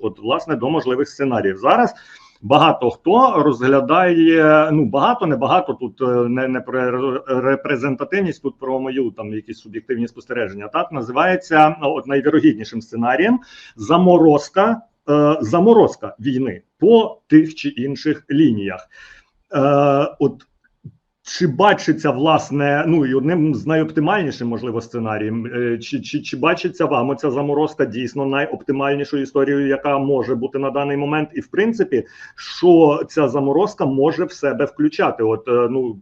от власне до можливих сценаріїв. Зараз багато хто розглядає. Ну багато, не багато тут е, не, не про репрезентативність, тут про мою там якісь суб'єктивні спостереження. Так називається ну, от найвірогіднішим сценарієм заморозка, е, заморозка війни по тих чи інших лініях. Е, от чи бачиться власне, ну і одним з найоптимальнішим, можливо, сценарієм, е, чи, чи, чи бачиться вам оця заморозка дійсно найоптимальнішою історією, яка може бути на даний момент, і в принципі, що ця заморозка може в себе включати? От е, ну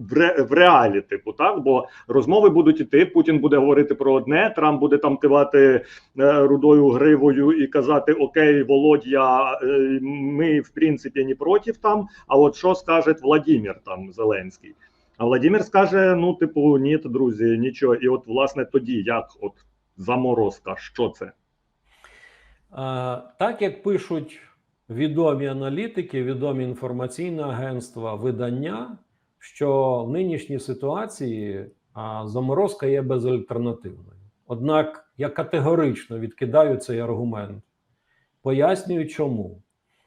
в, ре, в реалі, типу, так бо розмови будуть іти. Путін буде говорити про одне, Трамп буде там кивати е, рудою гривою і казати: Окей, Володя, е, ми в принципі не проти там. А от що скаже Владимир там Зеленський? А Владимир скаже: ну, типу, ні, друзі, нічого. І от, власне, тоді як от заморозка, що це? Е, Так як пишуть відомі аналітики, відомі інформаційні агентства, видання, що в нинішній ситуації заморозка є безальтернативною. Однак я категорично відкидаю цей аргумент. Пояснюю, чому.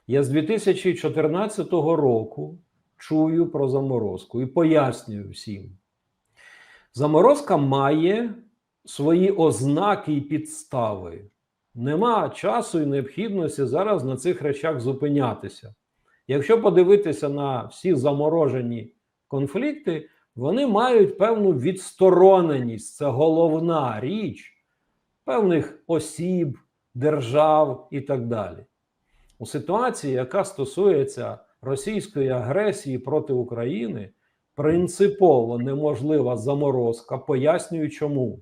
Я з 2014 року чую про заморозку і пояснюю всім. Заморозка має свої ознаки і підстави. Нема часу і необхідності зараз на цих речах зупинятися. Якщо подивитися на всі заморожені конфлікти, вони мають певну відстороненість. Це головна річ певних осіб, держав і так далі. У ситуації, яка стосується російської агресії проти України, принципово неможлива заморозка. Пояснюю чому.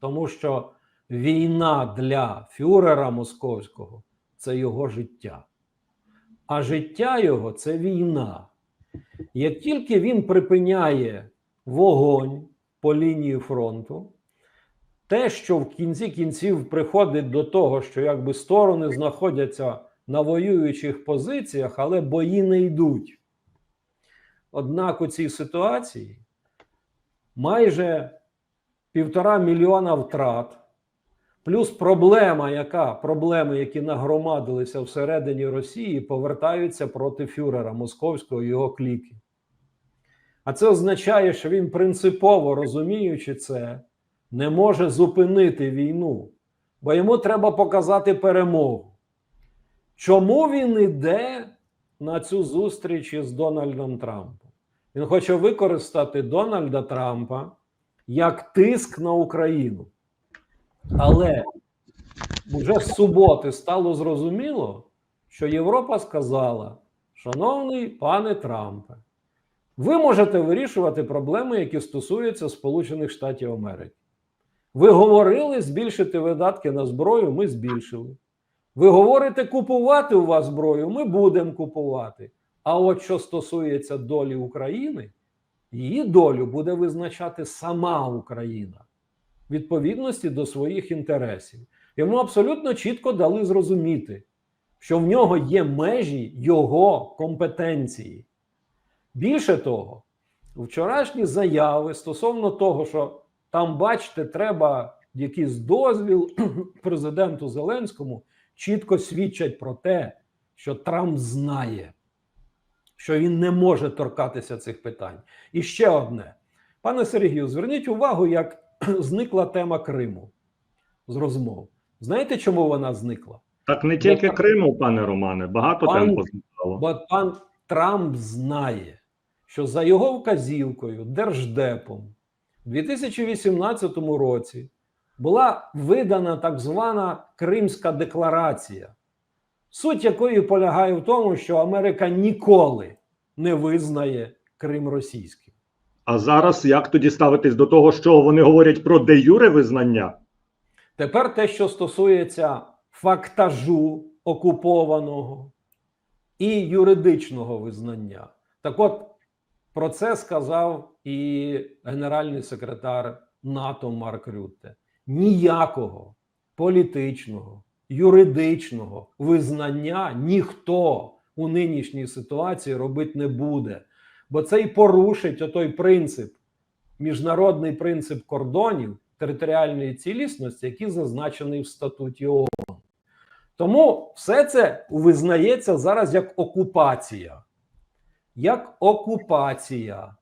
Тому що війна для фюрера московського це його життя. А життя його це війна. Як тільки він припиняє вогонь по лінії фронту, те, що в кінці кінців приходить до того, що якби сторони знаходяться на воюючих позиціях, але бої не йдуть. Однак у цій ситуації майже півтора мільйона втрат, плюс проблема, яка проблеми, які нагромадилися всередині Росії, повертаються проти фюрера московського його кліки. А це означає, що він принципово розуміючи це, не може зупинити війну, бо йому треба показати перемогу. Чому він іде на цю зустріч із Дональдом Трампом? Він хоче використати Дональда Трампа як тиск на Україну. Але вже з суботи стало зрозуміло, що Європа сказала: шановний пане Трампе, ви можете вирішувати проблеми, які стосуються Сполучених Штатів Америки. Ви говорили збільшити видатки на зброю, ми збільшили. Ви говорите купувати у вас зброю, ми будемо купувати. А от що стосується долі України, її долю буде визначати сама Україна відповідності до своїх інтересів. Йому абсолютно чітко дали зрозуміти, що в нього є межі його компетенції. Більше того, вчорашні заяви стосовно того, що там, бачите, треба якийсь дозвіл президенту Зеленському, чітко свідчать про те, що Трамп знає, що він не може торкатися цих питань. І ще одне. Пане Сергію, зверніть увагу, як зникла тема Криму з розмов. Знаєте, чому вона зникла? Так не тільки Я- Криму, пане Романе, багато Пан- тем позникало. Бо пан Трамп знає, що за його вказівкою Держдепом у 2018 році була видана так звана Кримська декларація, суть якої полягає в тому, що Америка ніколи не визнає Крим російським. А зараз як тоді ставитись до того, що вони говорять про де юре визнання? Тепер те, що стосується фактажу окупованого і юридичного визнання. Так от про це сказав і генеральний секретар НАТО Марк Рютте. Ніякого політичного, юридичного визнання ніхто у нинішній ситуації робити не буде, бо це й порушить отой принцип, міжнародний принцип кордонів територіальної цілісності, який зазначений в статуті ООН. Тому все це визнається зараз як окупація. Як окупація.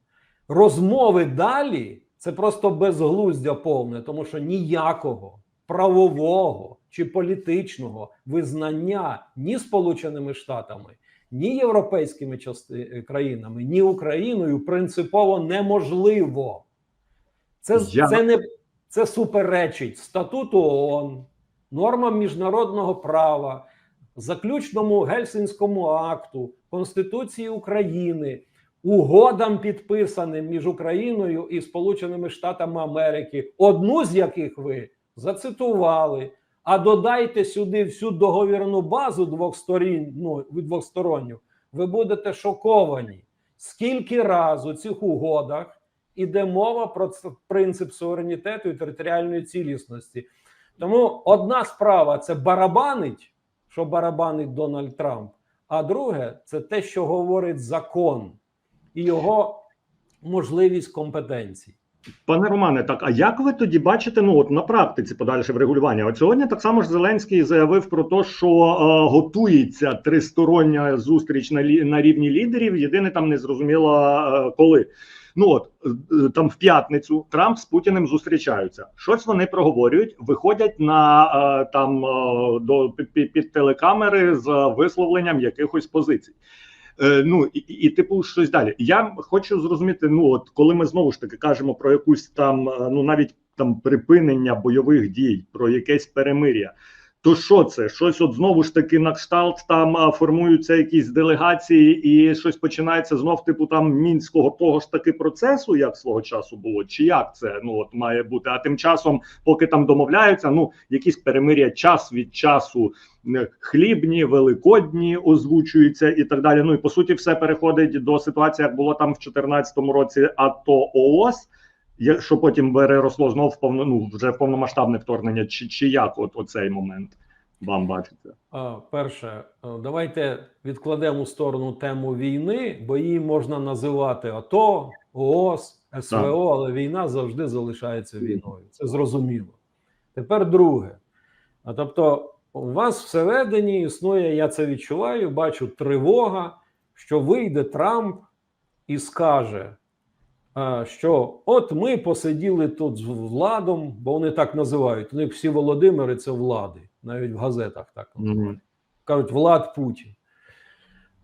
Розмови далі це просто безглуздя повне, тому що ніякого правового чи політичного визнання ні Сполученими Штатами, ні європейськими части- країнами, ні Україною принципово неможливо. Це, Я- це не це суперечить статуту ООН, нормам міжнародного права, заключному Гельсінському акту, Конституції України, угодам, підписаним між Україною і Сполученими Штатами Америки, одну з яких ви зацитували. А додайте сюди всю договірну базу двох сторін, ну від двосторонню, ви будете шоковані. Скільки раз у цих угодах іде мова про принцип суверенітету і територіальної цілісності. Тому одна справа це барабанить, що барабанить Дональд Трамп, а друге це те, що говорить закон і його можливість компетенцій. Пане Романе, так а як ви тоді бачите ну от на практиці подальше врегулювання? От сьогодні так само ж Зеленський заявив про те, що е, готується тристороння зустріч на на рівні лідерів. Єдине там не зрозуміло е, коли. Ну от е, там в п'ятницю Трамп з Путіним зустрічаються. Щось вони проговорюють, виходять на е, там е, до під, під телекамери з висловленням якихось позицій. Е, ну і, і, типу щось далі. Я хочу зрозуміти. Ну от коли ми знову ж таки кажемо про якусь там, е, ну навіть там припинення бойових дій, про якесь перемир'я. То що це? Щось от знову ж таки на кшталт там формуються якісь делегації, і щось починається знов, типу там мінського того ж таки процесу, як свого часу було, чи як це ну от має бути? А тим часом, поки там домовляються, ну якісь перемир'я час від часу хлібні, великодні озвучуються і так далі. Ну і по суті, все переходить до ситуації, як було там в 2014 році, АТО ООС. Що потім переросло знов в повно, ну, вже в повномасштабне вторгнення, чи, чи як от оцей момент вам бачиться? Перше, е, давайте відкладемо в сторону тему війни, бо її можна називати АТО, ООС, СВО, але війна завжди залишається війною. Це зрозуміло. Тепер друге. А тобто, у вас всередині існує, я це відчуваю, бачу тривога, що вийде Трамп і скаже, що от ми посиділи тут з владом, бо вони так називають. У них всі Володимири це влади, навіть в газетах так називають. Кажуть, Влад Путін.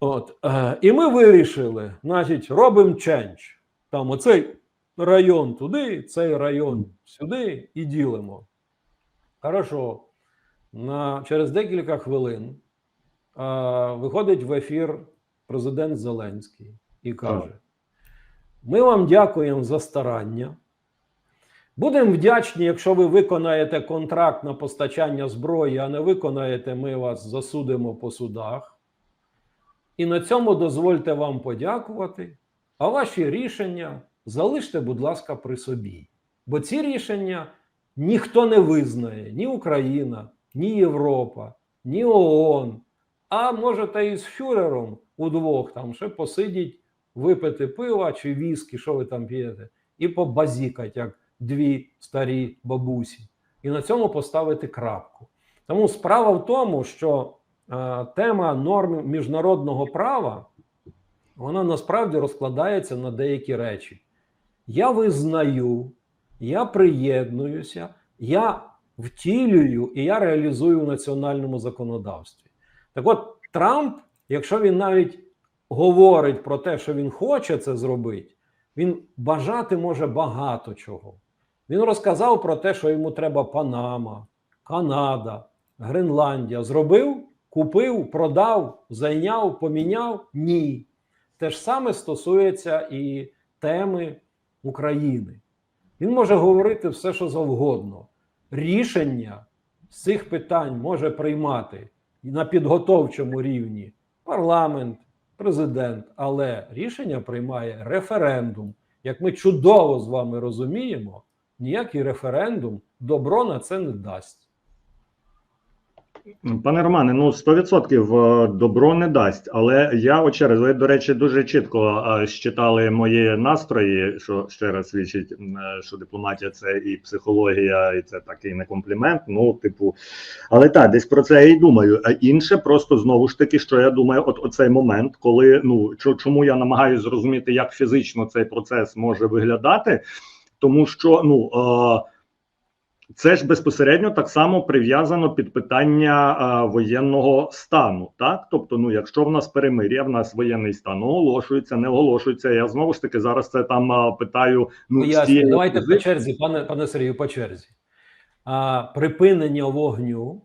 От, е, і ми вирішили, значить, робимо ченч. Там оцей район туди, цей район сюди і ділимо. Хорошо. На, через декілька хвилин е, виходить в ефір президент Зеленський і каже. Ми вам дякуємо за старання. Будемо вдячні, якщо ви виконаєте контракт на постачання зброї, а не виконаєте, ми вас засудимо по судах. І на цьому дозвольте вам подякувати. А ваші рішення залиште, будь ласка, при собі. Бо ці рішення ніхто не визнає, ні Україна, ні Європа, ні ООН. А можете із фюрером удвох там ще посидіть, випити пива чи віскі, що ви там п'єте, і побазікать, як дві старі бабусі, і на цьому поставити крапку. Тому справа в тому, що е, тема норм міжнародного права вона насправді розкладається на деякі речі. Я визнаю, я приєднуюся, я втілюю і я реалізую в національному законодавстві. Так от, Трамп, якщо він навіть говорить про те, що він хоче це зробити, він бажати може багато чого. Він розказав про те, що йому треба Панама, Канада, Гренландія. Зробив, купив, продав, зайняв, поміняв? Ні. Те ж саме стосується і теми України. Він може говорити все, що завгодно. Рішення з цих питань може приймати на підготовчому рівні парламент, президент, але рішення приймає референдум. Як ми чудово з вами розуміємо, ніякий референдум добро на це не дасть. Пане Романе, ну 100% добро не дасть. Але я раз, ви, до речі, дуже чітко е, щитали мої настрої, що ще раз свідчить, е, що дипломатія це і психологія, і це такий не комплімент. Ну, типу, але так, десь про це я й думаю. А інше просто знову ж таки, що я думаю, от оцей момент, коли ну чо- чому я намагаюся зрозуміти, як фізично цей процес може виглядати, тому що ну. Е, це ж безпосередньо так само прив'язано під питання а, воєнного стану. Так, тобто, ну якщо в нас перемир'я, в нас воєнний стан оголошується, не оголошується. Я знову ж таки зараз це там а, питаю. Ну всі Давайте по черзі, пане пане Сергію, по черзі. А, припинення вогню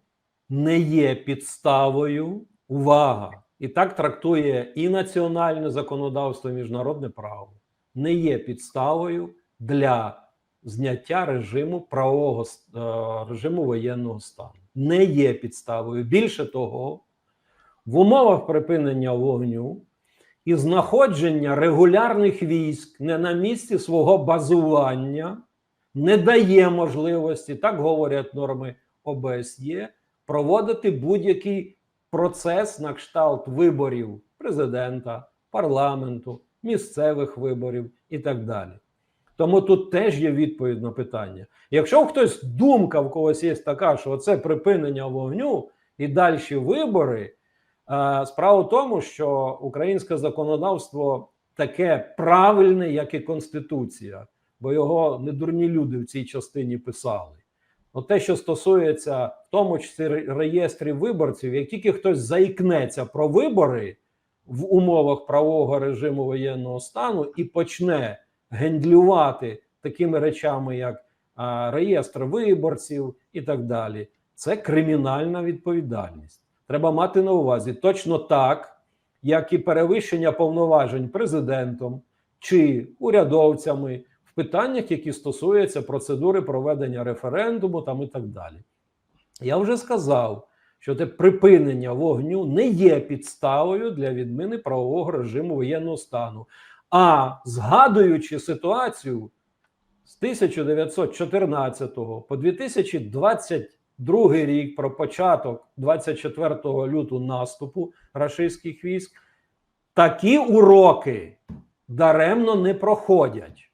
не є підставою. Увага! І так трактує і національне законодавство, і міжнародне право. Не є підставою для зняття режиму правового е, режиму воєнного стану. Не є підставою. Більше того, в умовах припинення вогню і знаходження регулярних військ не на місці свого базування не дає можливості, так говорять норми ОБСЄ, проводити будь-який процес на кшталт виборів президента, парламенту, місцевих виборів і так далі. Тому тут теж є відповідь на питання. Якщо хтось думка в когось є така, що це припинення вогню і далі вибори, е, справа в тому, що українське законодавство таке правильне, як і Конституція, бо його не дурні люди в цій частині писали. От те, що стосується в тому числі реєстрів виборців, як тільки хтось заікнеться про вибори в умовах правового режиму воєнного стану і почне гендлювати такими речами, як реєстр виборців і так далі, це кримінальна відповідальність. Треба мати на увазі точно так, як і перевищення повноважень президентом чи урядовцями в питаннях, які стосуються процедури проведення референдуму там і так далі. Я вже сказав, що те припинення вогню не є підставою для відміни правового режиму воєнного стану. А згадуючи ситуацію з 1914 по 2022 рік про початок 24 лютого наступу рашистських військ, такі уроки даремно не проходять.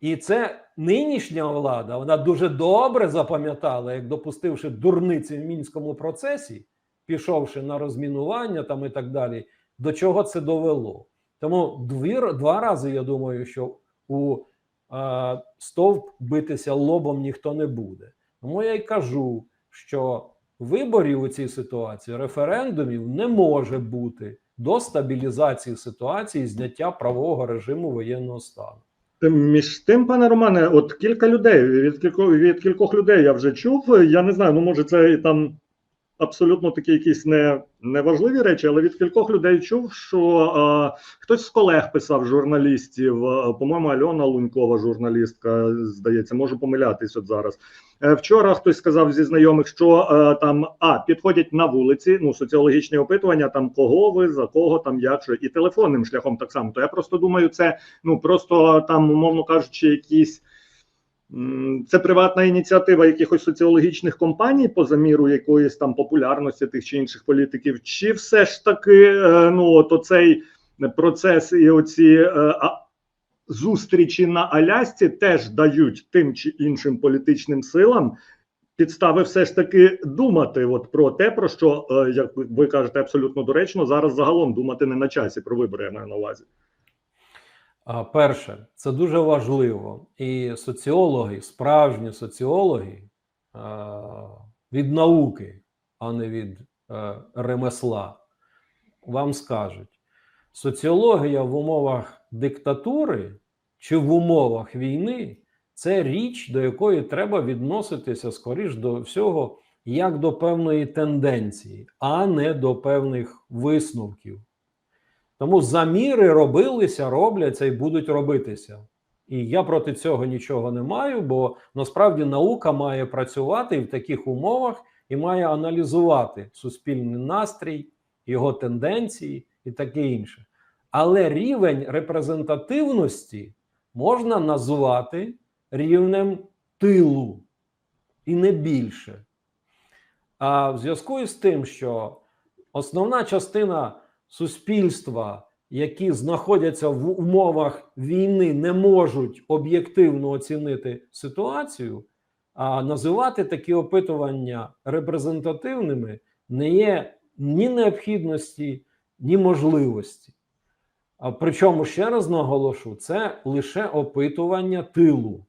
І це нинішня влада, вона дуже добре запам'ятала, як допустивши дурниці в мінському процесі, пішовши на розмінування там і так далі, до чого це довело. Тому дві, два рази я думаю, що у е, стовп битися лобом ніхто не буде. Тому я й кажу, що виборів у цій ситуації, референдумів не може бути до стабілізації ситуації, зняття правового режиму воєнного стану. Між тим, пане Романе, от кілька людей від кількох від кількох людей я вже чув. Я не знаю, ну може це і там абсолютно такі якісь не неважливі речі, але від кількох людей чув, що е, хтось з колег писав журналістів. е, по-моєму, Альона Лунькова, журналістка, здається, можу помилятись от зараз. Е, вчора хтось сказав зі знайомих, що е, там а підходять на вулиці, ну соціологічні опитування, там кого ви, за кого там, як що, і телефонним шляхом так само. То я просто думаю, це ну просто там, умовно кажучи, якісь. Це приватна ініціатива якихось соціологічних компаній по заміру якоїсь там популярності тих чи інших політиків, чи все ж таки е, ну от оцей процес і оці е, зустрічі на Алясці теж дають тим чи іншим політичним силам підстави все ж таки думати от про те, про що, е, як ви кажете, абсолютно доречно, зараз загалом думати не на часі про вибори, я маю на увазі. Перше, це дуже важливо. І соціологи, справжні соціологи від науки, а не від е, ремесла, вам скажуть, соціологія в умовах диктатури чи в умовах війни це річ, до якої треба відноситися скоріш до всього як до певної тенденції, а не до певних висновків. Тому заміри робилися, робляться і будуть робитися. І я проти цього нічого не маю, бо насправді наука має працювати в таких умовах і має аналізувати суспільний настрій, його тенденції і таке інше. Але рівень репрезентативності можна назвати рівнем тилу і не більше. А в зв'язку із тим, що основна частина суспільства, які знаходяться в умовах війни, не можуть об'єктивно оцінити ситуацію, а називати такі опитування репрезентативними не є ні необхідності, ні можливості. А причому ще раз наголошу, це лише опитування тилу.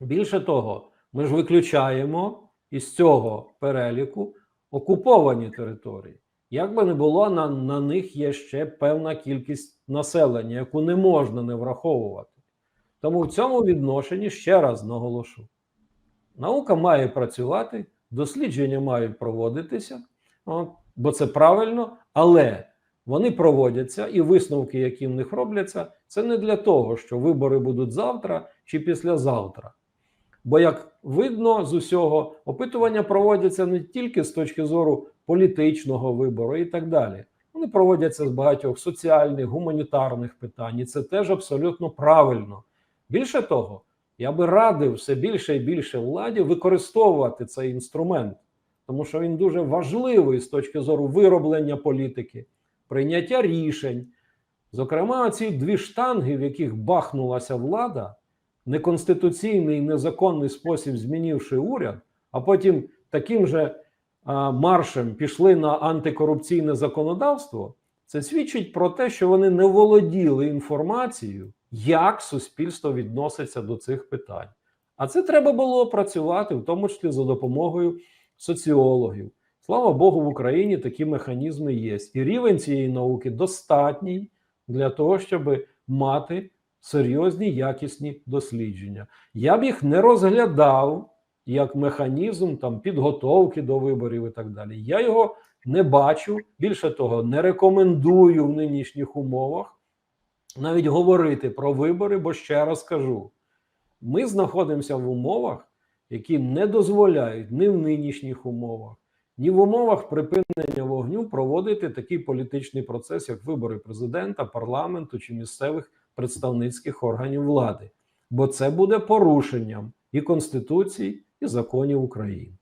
Більше того, ми ж виключаємо із цього переліку окуповані території. Як би не було, на, на них є ще певна кількість населення, яку не можна не враховувати. Тому в цьому відношенні ще раз наголошу: наука має працювати, дослідження мають проводитися, бо це правильно, але вони проводяться, і висновки, які в них робляться, це не для того, що вибори будуть завтра чи післязавтра. Бо, як видно з усього, опитування проводяться не тільки з точки зору політичного вибору і так далі. Вони проводяться з багатьох соціальних, гуманітарних питань, і це теж абсолютно правильно. Більше того, я би радив все більше і більше владі використовувати цей інструмент, тому що він дуже важливий з точки зору вироблення політики, прийняття рішень. Зокрема, ці дві штанги, в яких бахнулася влада, неконституційний незаконний спосіб змінивши уряд, а потім таким же маршем пішли на антикорупційне законодавство, це свідчить про те, що вони не володіли інформацією, як суспільство відноситься до цих питань. А це треба було опрацювати, в тому числі за допомогою соціологів. Слава Богу, в Україні такі механізми є. І рівень цієї науки достатній для того, щоб мати серйозні якісні дослідження. Я б їх не розглядав як механізм там підготовки до виборів і так далі. Я його не бачу. Більше того, не рекомендую в нинішніх умовах навіть говорити про вибори, бо ще раз кажу: ми знаходимося в умовах, які не дозволяють ні в нинішніх умовах, ні в умовах припинення вогню проводити такий політичний процес, як вибори президента, парламенту чи місцевих представницьких органів влади, бо це буде порушенням і Конституції, і законів України.